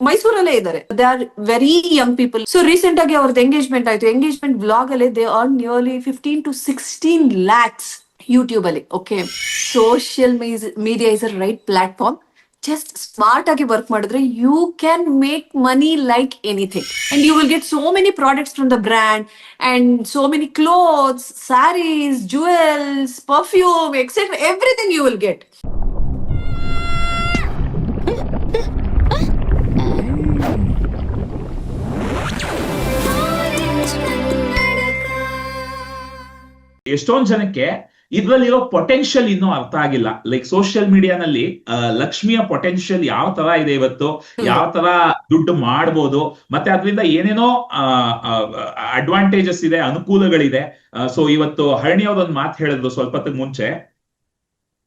ಮೈಸೂರಲ್ಲೇ ಇದ್ದಾರೆ. They are very young people so recent ಆಗಿ ಅವ್ರದ್ದು ಎಂಗೇಜ್ಮೆಂಟ್ ಆಯ್ತು. ಎಂಗೇಜ್ಮೆಂಟ್ ಬ್ಲಾಗ್ ಅಲ್ಲಿ they earn nearly fifteen to sixteen lakhs YouTube ಅಲ್ಲಿ. Okay social media is a right platform just smart ಆಗಿ work ಮಾಡಿದ್ರೆ you can make money like anything and you will get so many products from the brand and so many clothes saris jewels perfume etcetera everything you will get ಎಷ್ಟೊಂದ್ ಜನಕ್ಕೆ ಇದ್ರಲ್ಲಿರೋ potential ಇನ್ನೂ ಅರ್ಥ ಆಗಿಲ್ಲ. Like social ಮೀಡಿಯಾನಲ್ಲಿ ಲಕ್ಷ್ಮಿಯ potential ಯಾವ ತರ ಇದೆ ಇವತ್ತು ಯಾವ ತರ ದುಡ್ಡು ಮಾಡ್ಬೋದು ಮತ್ತೆ ಅದರಿಂದ ಏನೇನೋ ಅಡ್ವಾಂಟೇಜಸ್ ಇದೆ ಅನುಕೂಲಗಳಿದೆ. ಸೊ ಇವತ್ತು ಹರಣಿ ಅವ್ರೊಂದು ಮಾತು ಹೇಳಿದ್ರು ಸ್ವಲ್ಪ ಮುಂಚೆ.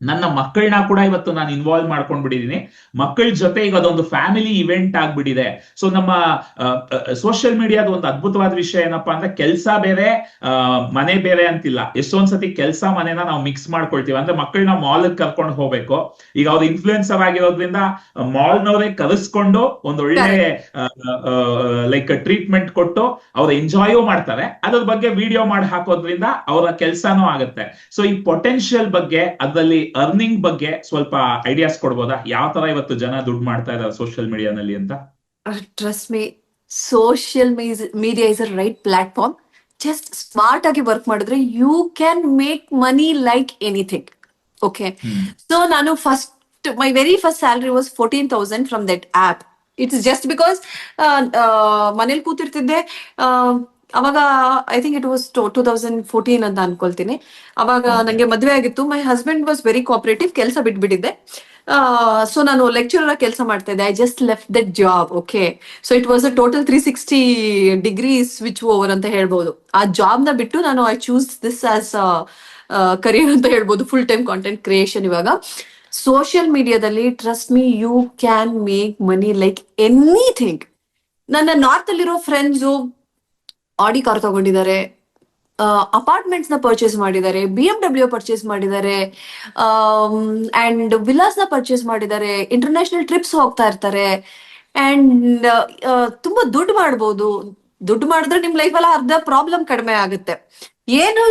ನನ್ನ ಮಕ್ಕಳನ್ನ ಕೂಡ ಇವತ್ತು ನಾನು ಇನ್ವಾಲ್ವ್ ಮಾಡ್ಕೊಂಡ್ ಬಿಟ್ಟಿದ್ದೀನಿ ಮಕ್ಕಳ ಜೊತೆ ಈಗ ಅದೊಂದು ಫ್ಯಾಮಿಲಿ ಇವೆಂಟ್ ಆಗ್ಬಿಟ್ಟಿದೆ. ಸೊ ನಮ್ಮ ಸೋಷಿಯಲ್ ಮೀಡಿಯಾದ ಒಂದು ಅದ್ಭುತವಾದ ವಿಷಯ ಏನಪ್ಪಾ ಅಂದ್ರೆ ಕೆಲಸ ಬೇರೆ ಮನೆ ಬೇರೆ ಅಂತಿಲ್ಲ. ಎಷ್ಟೊಂದ್ಸತಿ ಕೆಲಸ ಮನೆನ ನಾವು ಮಿಕ್ಸ್ ಮಾಡ್ಕೊಳ್ತೀವಿ. ಅಂದ್ರೆ ಮಕ್ಕಳನ್ನ ಮಾಲ್ ಕರ್ಕೊಂಡು ಹೋಗ್ಬೇಕು. ಈಗ ಅವ್ರು ಇನ್ಫ್ಲೂಯೆನ್ಸರ್ ಆಗಿರೋದ್ರಿಂದ ಮಾಲ್ನವರೇ ಕರೆಸ್ಕೊಂಡು ಒಂದೊಳ್ಳೆ ಒಳ್ಳೆ ಲೈಕ್ ಟ್ರೀಟ್ಮೆಂಟ್ ಕೊಟ್ಟು ಅವ್ರ ಎಂಜಾಯ್ ಮಾಡ್ತಾರೆ. ಅದ್ರ ಬಗ್ಗೆ ವಿಡಿಯೋ ಮಾಡಿ ಹಾಕೋದ್ರಿಂದ ಅವರ ಕೆಲಸನೂ ಆಗುತ್ತೆ. ಸೊ ಈ ಪೊಟೆನ್ಶಿಯಲ್ ಬಗ್ಗೆ ಅದರಲ್ಲಿ ಅರ್ನಿಂಗ್ ಬಗ್ಗೆ ಸ್ವಲ್ಪ ಐಡಿಯಾಸ್ ಕೊಡ್ಬೋದಾ? ಯಾವ ತರ ಇವತ್ತು ಜನ ದುಡ್ಡು ಮಾಡ್ತಾ ಇದ್ದಾರೆ ಸೋಶಿಯಲ್ ಮೀಡಿಯಾನಲ್ಲಿ ಅಂತ? Trust me social media is a right platform just smart ಆಗಿ ವರ್ಕ್ ಮಾಡಿದ್ರೆ you can make money like anything okay so ನಾನು first my very first salary was fourteen thousand from that app it's just because ಮನೇಲಿ ಕೂತಿರ್ತಿದ್ದೆ ಅವಾಗ I think it was two thousand fourteen ಅಂತ ಅನ್ಕೊಳ್ತೀನಿ. ಅವಾಗ ನಂಗೆ ಮದುವೆ ಆಗಿತ್ತು. My husband was very cooperative ಕೆಲಸ ಬಿಟ್ಬಿಟ್ಟಿದ್ದೆ. ಸೊ ನಾನು ಲೆಕ್ಚರರ್ ಕೆಲಸ ಮಾಡ್ತಾ ಇದ್ದೆ. I just left that job okay so it was a total three sixty degree switch over ಅಂತ ಹೇಳ್ಬೋದು. ಆ ಜಾಬ್ನ ಬಿಟ್ಟು ನಾನು I choose this as career ಅಂತ ಹೇಳ್ಬೋದು. ಫುಲ್ ಟೈಮ್ ಕಾಂಟೆಂಟ್ ಕ್ರಿಯೇಷನ್ ಇವಾಗ. ಸೋಷಿಯಲ್ ಮೀಡಿಯಾದಲ್ಲಿ trust me you can make money like anything ನನ್ನ ನಾರ್ತ್ ಅಲ್ಲಿರೋ ಫ್ರೆಂಡ್ಸು ಆಡಿ ಕಾರ್ ತಗೊಂಡಿದ್ದಾರೆ. ಅಪಾರ್ಟ್ಮೆಂಟ್ಸ್ನ ಪರ್ಚೇಸ್ ಮಾಡಿದ್ದಾರೆ. ಬಿ ಎಂ ಡಬ್ಲ್ಯೂ ಪರ್ಚೇಸ್ ಮಾಡಿದ್ದಾರೆ. ಅಂಡ್ ವಿಲಾಸ್ನ ಪರ್ಚೇಸ್ ಮಾಡಿದ್ದಾರೆ. ಇಂಟರ್ನ್ಯಾಷನಲ್ ಟ್ರಿಪ್ಸ್ ಹೋಗ್ತಾ ಇರ್ತಾರೆ. ಅಂಡ್ ತುಂಬಾ ದುಡ್ಡು ಮಾಡ್ಬೋದು. ದುಡ್ಡು ಮಾಡಿದ್ರೆ ನಿಮ್ ಲೈಫ್ ಅಲ್ಲಿ ಅರ್ಧ ಪ್ರಾಬ್ಲಮ್ ಕಡಿಮೆ ಆಗುತ್ತೆ. ಏನು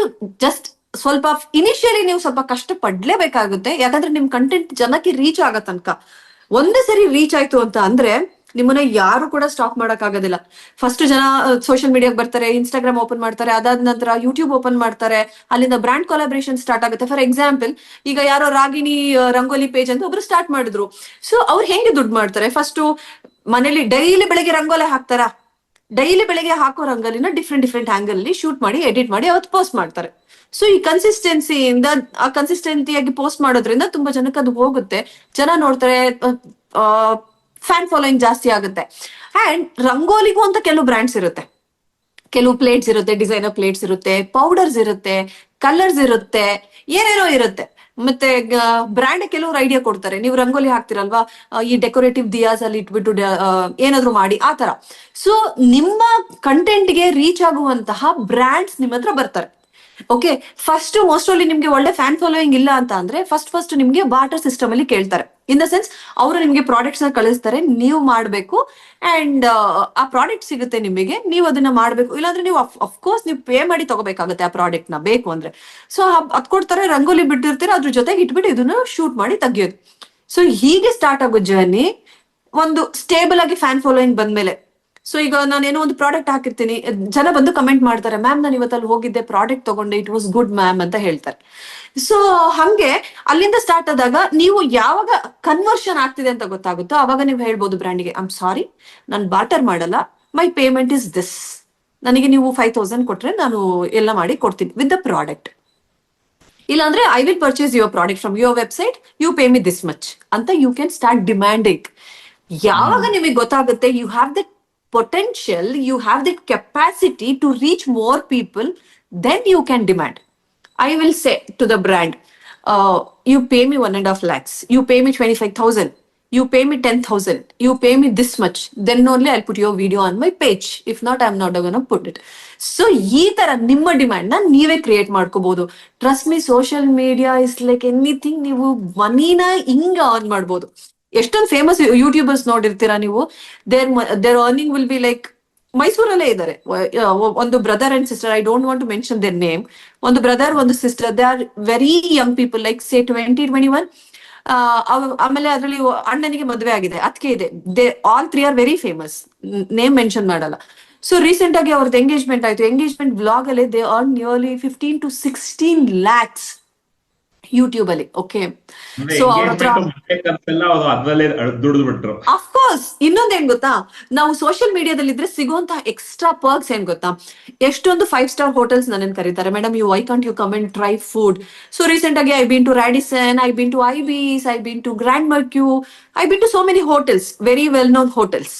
ಜಸ್ಟ್ ಸ್ವಲ್ಪ ಇನಿಷಿಯಲಿ ನೀವು ಸ್ವಲ್ಪ ಕಷ್ಟ ಪಡ್ಲೇಬೇಕಾಗುತ್ತೆ ಯಾಕಂದ್ರೆ ನಿಮ್ ಕಂಟೆಂಟ್ ಜನಕ್ಕೆ ರೀಚ್ ಆಗೋ ತನಕ. ಒಂದೇ ಸರಿ ರೀಚ್ ಆಯ್ತು ಅಂತ ಅಂದ್ರೆ ನಿಮ್ಮನ್ನ ಯಾರು ಕೂಡ ಸ್ಟಾಪ್ ಮಾಡಕ್ ಆಗೋದಿಲ್ಲ ಫಸ್ಟ್ ಜನ ಸೋಷಿಯಲ್ ಮೀಡಿಯಾಗೆ ಬರ್ತಾರೆ ಇನ್ಸ್ಟಾಗ್ರಾಮ್ ಓಪನ್ ಮಾಡ್ತಾರೆ, ಅದಾದ ನಂತರ ಯೂಟ್ಯೂಬ್ ಓಪನ್ ಮಾಡ್ತಾರೆ, ಅಲ್ಲಿಂದ ಬ್ರಾಂಡ್ ಕೊಲಾಬ್ರೇಷನ್ ಸ್ಟಾರ್ಟ್ ಆಗುತ್ತೆ. ಫಾರ್ ಎಕ್ಸಾಂಪಲ್ ಈಗ ಯಾರೋ ರಾಗಿಣಿ ರಂಗೋಲಿ ಪೇಜ್ ಅಂತ ಒಬ್ರು ಸ್ಟಾರ್ಟ್ ಮಾಡಿದ್ರು. ಸೊ ಅವ್ರು ಹೆಂಗೆ ದುಡ್ಡು ಮಾಡ್ತಾರೆ? ಫಸ್ಟ್ ಮನೇಲಿ ಡೈಲಿ ಬೆಳಗ್ಗೆ ರಂಗೋಲೆ ಹಾಕ್ತಾರಾ? ಡೈಲಿ ಬೆಳಗ್ಗೆ ಹಾಕೋ ರಂಗೋಲಿನ ಡಿಫ್ರೆಂಟ್ ಡಿಫ್ರೆಂಟ್ ಆಂಗಲ್ ಅಲ್ಲಿ ಶೂಟ್ ಮಾಡಿ ಎಡಿಟ್ ಮಾಡಿ ಅವತ್ತು ಪೋಸ್ಟ್ ಮಾಡ್ತಾರೆ. ಸೊ ಈ ಕನ್ಸಿಸ್ಟೆನ್ಸಿಯಿಂದ ಆ ಕನ್ಸಿಸ್ಟೆನ್ಸಿಯಾಗಿ ಪೋಸ್ಟ್ ಮಾಡೋದ್ರಿಂದ ತುಂಬಾ ಜನಕ್ಕೆ ಅದು ಹೋಗುತ್ತೆ. ಜನ ನೋಡ್ತಾರೆ ಫ್ಯಾನ್ ಫಾಲೋಯಿಂಗ್ ಜಾಸ್ತಿ ಆಗುತ್ತೆ. ಅಂಡ್ ರಂಗೋಲಿಗೂ ಅಂತ ಕೆಲವು ಬ್ರ್ಯಾಂಡ್ಸ್ ಇರುತ್ತೆ. ಕೆಲವು ಪ್ಲೇಟ್ಸ್ ಇರುತ್ತೆ ಡಿಸೈನರ್ ಪ್ಲೇಟ್ಸ್ ಇರುತ್ತೆ ಪೌಡರ್ಸ್ ಇರುತ್ತೆ ಕಲರ್ಸ್ ಇರುತ್ತೆ, ಏನೇನೋ ಇರುತ್ತೆ. ಮತ್ತೆ ಬ್ರ್ಯಾಂಡ್ ಕೆಲವರು ಐಡಿಯಾ ಕೊಡ್ತಾರೆ. ನೀವು ರಂಗೋಲಿ ಹಾಕ್ತಿರಲ್ವಾ? ಈ ಡೆಕೋರೇಟಿವ್ ದಿಯಾಸ್ ಅಲ್ಲಿ ಇಟ್ಬಿಟ್ಟು ಏನಾದ್ರು ಮಾಡಿ, ಆ ತರ ಸೊ ನಿಮ್ಮ ಕಂಟೆಂಟ್ಗೆ ರೀಚ್ ಆಗುವಂತಹ ಬ್ರ್ಯಾಂಡ್ಸ್ ನಿಮ್ಮ ಹತ್ರ ಬರ್ತಾರೆ. ಓಕೆ ಫಸ್ಟ್ ಮೋಸ್ಟ್ ಅಲ್ಲಿ ನಿಮ್ಗೆ ಒಳ್ಳೆ ಫ್ಯಾನ್ ಫಾಲೋಯಿಂಗ್ ಇಲ್ಲ ಅಂತ ಅಂದ್ರೆ ಫಸ್ಟ್ ಫಸ್ಟ್ ನಿಮ್ಗೆ ಬಾಟರ್ ಸಿಸ್ಟಮ್ ಅಲ್ಲಿ ಕೇಳ್ತಾರೆ. ಇನ್ ದ ಸೆನ್ಸ್ ಅವರು ನಿಮ್ಗೆ ಪ್ರಾಡಕ್ಟ್ಸ್ನ ಕಳಿಸ್ತಾರೆ, ನೀವು ಮಾಡಬೇಕು ಅಂಡ್ ಆ ಪ್ರಾಡಕ್ಟ್ ಸಿಗುತ್ತೆ ನಿಮಗೆ, ನೀವು ಅದನ್ನ ಮಾಡಬೇಕು. ಇಲ್ಲಾಂದ್ರೆ ನೀವು ಅಫ್ಕೋರ್ಸ್ ನೀವು ಪೇ ಮಾಡಿ ತಗೋಬೇಕಾಗುತ್ತೆ ಆ ಪ್ರಾಡಕ್ಟ್ನ ಬೇಕು ಅಂದ್ರೆ. ಸೊ ಅದ್ ಕೊಡ್ತಾರೆ, ರಂಗೋಲಿ ಬಿಟ್ಟಿರ್ತೀರ, ಅದ್ರ ಜೊತೆಗೆ ಇಟ್ಬಿಟ್ಟು ಇದನ್ನ ಶೂಟ್ ಮಾಡಿ ತೆಗಿಯೋದು. ಸೊ ಹೀಗೆ ಸ್ಟಾರ್ಟ್ ಆಗೋ ಜರ್ನಿ ಒಂದು ಸ್ಟೇಬಲ್ ಆಗಿ ಫ್ಯಾನ್ ಫಾಲೋಯಿಂಗ್ ಬಂದ್ಮೇಲೆ. ಸೊ ಈಗ ನಾನು ಏನೋ ಒಂದು ಪ್ರಾಡಕ್ಟ್ ಹಾಕಿರ್ತೀನಿ. ಜನ ಬಂದು ಕಮೆಂಟ್ ಮಾಡ್ತಾರೆ ಮ್ಯಾಮ್ ನಾನು ಇವತ್ತಲ್ಲಿ ಹೋಗಿದ್ದೆ ಪ್ರಾಡಕ್ಟ್ ತಗೊಂಡೆ ಇಟ್ ವಾಸ್ ಗುಡ್ ಮ್ಯಾಮ್ ಅಂತ ಹೇಳ್ತಾರೆ. ಸೊ ಹಂಗೆ ಅಲ್ಲಿಂದ ಸ್ಟಾರ್ಟ್ ಆದಾಗ ನೀವು ಯಾವಾಗ ಕನ್ವರ್ಷನ್ ಆಗ್ತಿದೆ ಅಂತ ಗೊತ್ತಾಗುತ್ತೋ ಅವಾಗ ನೀವು ಹೇಳ್ಬೋದು ಬ್ರ್ಯಾಂಡಿಗೆ ಐಮ್ ಸಾರಿ ನಾನು ಬಾಟರ್ ಮಾಡಲ್ಲ ಮೈ ಪೇಮೆಂಟ್ ಇಸ್ ದಿಸ್ ನನಗೆ ನೀವು ಫೈವ್ ತೌಸಂಡ್ ಕೊಟ್ರೆ ನಾನು ಎಲ್ಲ ಮಾಡಿ ಕೊಡ್ತೀನಿ ವಿತ್ ದ ಪ್ರಾಡಕ್ಟ್ ಇಲ್ಲಾಂದ್ರೆ I will purchase your product from your website you pay me this much ಅಂತ ಯು ಕ್ಯಾನ್ ಸ್ಟಾರ್ಟ್ ಡಿಮ್ಯಾಂಡಿಂಗ್ ಯಾವಾಗ ನಿಮಗೆ ಗೊತ್ತಾಗುತ್ತೆ you have that Potential you have that capacity to reach more people then you can demand I will say to the brand, uh, you pay me one and a half lakhs, you pay me 25,000, you pay me 10,000, you pay me this much, then only I'll put your video on my page. If not, I'm not gonna put it. So ಈ ತರ ನಿಮ್ಮ demand ನ ನೀವೇ create ಮಾಡ್ಕೋಬಹುದು trust me social media is like anything ನೀವು ಮನಿನ ಹಿಂಗ on ಮಾಡ್ಬೋದು ಎಷ್ಟೊಂದು ಫೇಮಸ್ ಯೂಟ್ಯೂಬರ್ಸ್ ನೋಡಿರ್ತೀರಾ ನೀವು? There their earning will be like ಮೈಸೂರಲ್ಲೇ ಇದ್ದಾರೆ. ಒಂದು brother and sister I don't want to mention their name ಒಂದು ಬ್ರದರ್ ಒಂದು sister they are very young people like say twenty twenty one ಆಮೇಲೆ ಅದರಲ್ಲಿ ಅಣ್ಣನಿಗೆ ಮದುವೆ ಆಗಿದೆ. ಅದಕ್ಕೆ ಇದೆ. They all three are very famous name mention ಮಾಡಲ್ಲ. ಸೊ ರೀಸೆಂಟ್ ಆಗಿ ಅವ್ರದ್ದು ಎಂಗೇಜ್ಮೆಂಟ್ ಆಯ್ತು. ಎಂಗೇಜ್ಮೆಂಟ್ ಬ್ಲಾಗ್ ಅಲ್ಲಿ they earn nearly fifteen to sixteen lakhs YouTube ಅಲ್ಲಿ ಓಕೆ ಸೊ ಅವ್ರ ಹತ್ರ ಅಫ್ಕೋರ್ಸ್ ಇನ್ನೊಂದ್ ಏನ್ ಗೊತ್ತಾ? ನಾವು ಸೋಷಿಯಲ್ ಮೀಡಿಯಾದಲ್ಲಿ ಇದ್ರೆ ಸಿಗುವಂತ ಎಕ್ಸ್ಟ್ರಾ ಪರ್ಕ್ಸ್ ಏನ್ ಗೊತ್ತಾ? ಎಷ್ಟೊಂದು ಫೈವ್ ಸ್ಟಾರ್ ಹೋಟೆಲ್ಸ್ ನನ್ನ ಕರೀತಾರೆ. Madam you why can't you come and try food so recent ಆಗಿ I been to Radisson I been to Ibis I been to Grand Mercure I been to so many hotels very well known hotels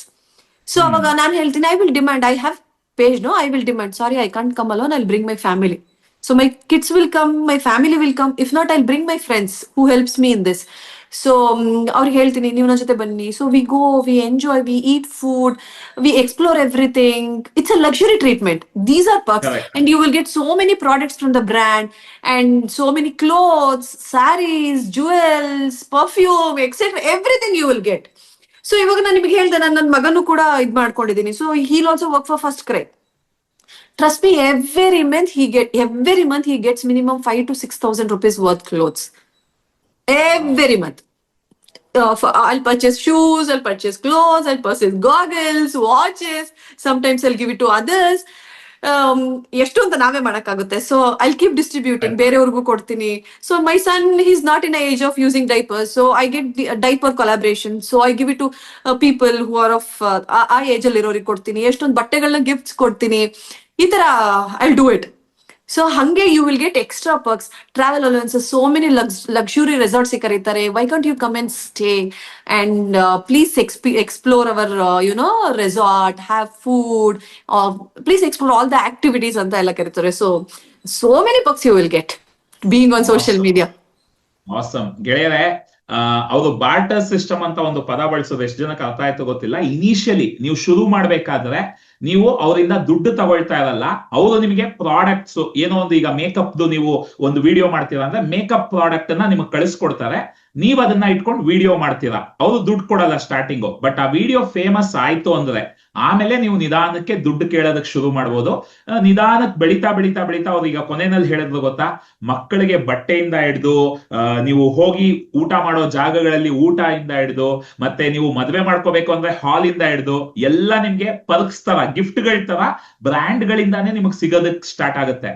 so ಅವಾಗ ನಾನು ಹೇಳ್ತೀನಿ I will demand I have page no I will demand sorry I can't come alone I bring my family so my kids will come my family will come if not I bring my friends who helps me in this so ಅವ್ರಿಗೆ ಹೇಳ್ತೀನಿ ನೀವು ನನ್ನ ಜೊತೆ ಬನ್ನಿ. So we go we enjoy we eat food we explore everything it's a luxury treatment these are perks Correct. and you will get so many products from the brand and so many clothes sarees jewels perfume etc everything you will get. So ಇವಾಗ ನಾನು ನಿಮಗೆ ಹೇಳ್ದೆ ನಾನು ನನ್ನ ಮಗನೂ ಕೂಡ ಇದ್ ಮಾಡ್ಕೊಂಡಿದ್ದೀನಿ so he'll also work for FirstCry Trust me, every month he get every month he gets minimum five to six thousand rupees worth clothes. Every month. Uh, for, uh, I'll purchase shoes, I'll purchase clothes, I'll purchase goggles, watches. Sometimes I'll give it to others. ಎಷ್ಟು ಅಂತ ನಾವೇ ಮಾಡಕ್ಕಾಗುತ್ತೆ. So I keep distributing ಬೇರೆಯವ್ರಿಗೂ ಕೊಡ್ತೀನಿ. So my son he's not in age of using diaper so I get diaper collaboration so I give it to people who are of ಆ age ಅಲ್ಲಿ ಇರೋರಿಗೆ ಕೊಡ್ತೀನಿ. ಎಷ್ಟೊಂದು ಬಟ್ಟೆಗಳನ್ನ ಗಿಫ್ಟ್ಸ್ ಕೊಡ್ತೀನಿ. ಈ ತರ ಐ ಡೂ ಇಟ್ ಸೊ ಹಂಗೆ you will get extra perks travel allowances so many luxury resorts ಕರೀತಾರೆ. Why can't you come and stay and please explore our you know resort have food please explore all the activities ಅಂತ ಎಲ್ಲ ಕರೀತಾರೆ. So so many perks you will get being on social media awesome ಗೆಳೆಯರೆ ಅವರು barter system ಅಂತ ಒಂದು ಪದ ಬಳಸೋದು ಎಷ್ಟು ಜನಕ್ಕೆ ಅರ್ಥ ಆಯ್ತು ಗೊತ್ತಿಲ್ಲ. ಇನಿಷಿಯಲಿ ನೀವು ಶುರು ಮಾಡ್ಬೇಕಾದ್ರೆ ನೀವು ಅವರಿಂದ ದುಡ್ಡು ತಗೊಳ್ತಾ ಇರಲ್ಲ. ಅವರು ನಿಮಗೆ ಪ್ರಾಡಕ್ಟ್ಸ್ ಏನೋ ಒಂದು ಈಗ ಮೇಕಪ್ ನೀವು ಒಂದು ವಿಡಿಯೋ ಮಾಡ್ತೀರಾ ಅಂದ್ರೆ ಮೇಕಪ್ ಪ್ರಾಡಕ್ಟ್ ಅನ್ನ ನಿಮಗೆ ಕಳಿಸ್ಕೊಡ್ತಾರೆ. ನೀವ್ ಅದನ್ನ ಇಟ್ಕೊಂಡು ವಿಡಿಯೋ ಮಾಡ್ತೀರಾ. ಅವರು ದುಡ್ಡು ಕೊಡಲ್ಲ ಸ್ಟಾರ್ಟಿಂಗು ಬಟ್ ಆ ವಿಡಿಯೋ ಫೇಮಸ್ ಆಯ್ತು ಅಂದ್ರೆ ಆಮೇಲೆ ನೀವು ನಿಧಾನಕ್ಕೆ ದುಡ್ಡು ಕೇಳೋದಕ್ಕೆ ಶುರು ಮಾಡ್ಬೋದು. ನಿಧಾನಕ್ಕೆ ಬೆಳಿತಾ ಬೆಳಿತಾ ಬೆಳಿತಾ ಅವ್ರು ಈಗ ಕೊನೆಯಲ್ಲಿ ಹೇಳಿದ್ರು ಗೊತ್ತಾ? ಮಕ್ಕಳಿಗೆ ಬಟ್ಟೆಯಿಂದ ಹಿಡಿದು ನೀವು ಹೋಗಿ ಊಟ ಮಾಡೋ ಜಾಗಗಳಲ್ಲಿ ಊಟ ಇಂದ ಹಿಡಿದು, ಮತ್ತೆ ನೀವು ಮದುವೆ ಮಾಡ್ಕೋಬೇಕು ಅಂದ್ರೆ ಹಾಲ್ ಇಂದ ಹಿಡಿದು, ಎಲ್ಲ ನಿಮ್ಗೆ ಪರ್ಕ್ಸ್ ತರ ಗಿಫ್ಟ್ ತರ ಬ್ರ್ಯಾಂಡ್ ಗಳಿಂದಾನೇ ನಿಮಗೆ ಸಿಗೋದಕ್ಕೆ ಸ್ಟಾರ್ಟ್ ಆಗುತ್ತೆ.